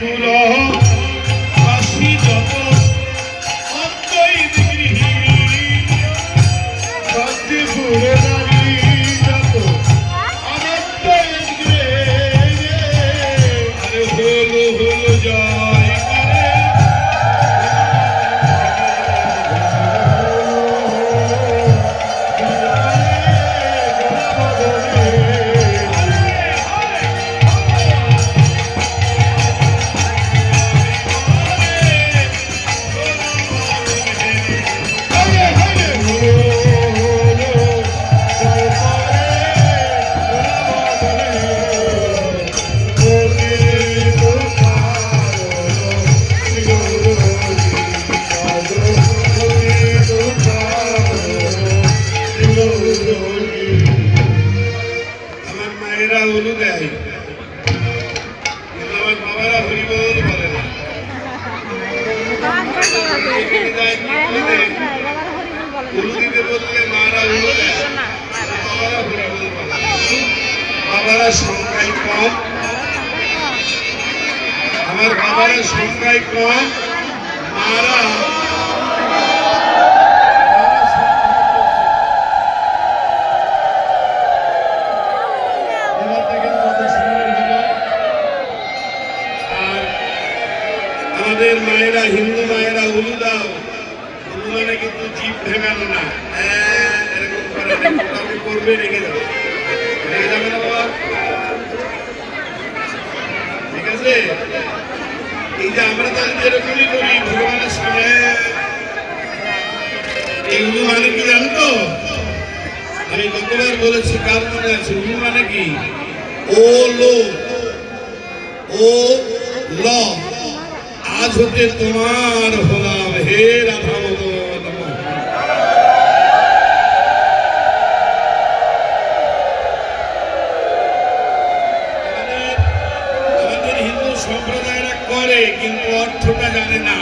পুরা সংখ্যায় কম। আমার বাবারা সংখ্যায় কম। মারা। আমাদের মায়েরা হিন্দু মায়েরা উলু দাও উলু মানে কিন্তু জিপ ভেঙানো না। হ্যাঁ, এরকম করে। করবে রেখে যাবে রেখে যাবে না আছে। এই যে আমরা তাহলে যেরকমই করি, ভগবানের সামনে। এগুলো মানে কি জানো তো? আমি গতবার বলেছি, কার মনে আছে? উলু মানে কি? ও লো। ও ল। আজ হতে তোমার হলাম হে রাধা মদন। করে কিন্তু অর্থটা জানে না।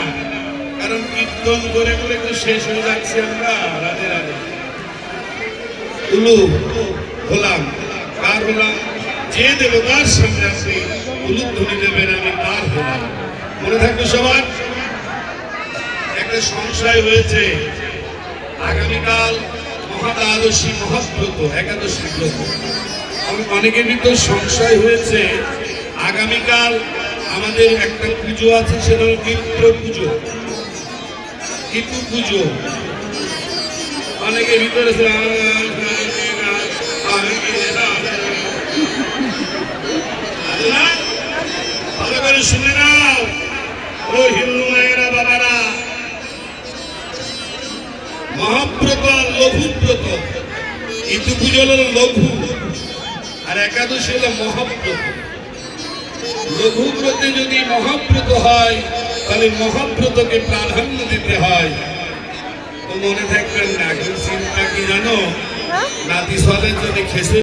কারণ কীর্তন করে করে তো শেষ হয়ে যাচ্ছে আমরা। রাধে উলু হলাম, কার হলাম? যে দেবতার সামনে আপনি উলুদ ধ্বনি দেবেন আমি তার হলাম? মনে থাকবে সবার? একটা সংশয় হয়েছে। আগামীকাল মহাদ্বাদশী, মহাব্রত, একাদশী ব্রত। আমি অনেকেরই তো সংশয় হয়েছে, আগামীকাল আমাদের একটা পুজো আছে সেটা হল মিত্র পুজো। কিতু পুজো। অনেকে ভিতরে? ভালো করে শুনে নাও। ও হিন্দু মায়েরা, বাবারা। মহাব্রত লঘুব্রত ইতু পুজো হলো লঘু। আর একাদশী হলো মহাব্রত লঘুব্রতে যদি মহাব্রত হয় তাহলে মহাব্রতকে প্রাধান্য দিতে হয়। তো মনে থাকবেন না চিন্তা কি জানো? নাতি সদের যদি খেসে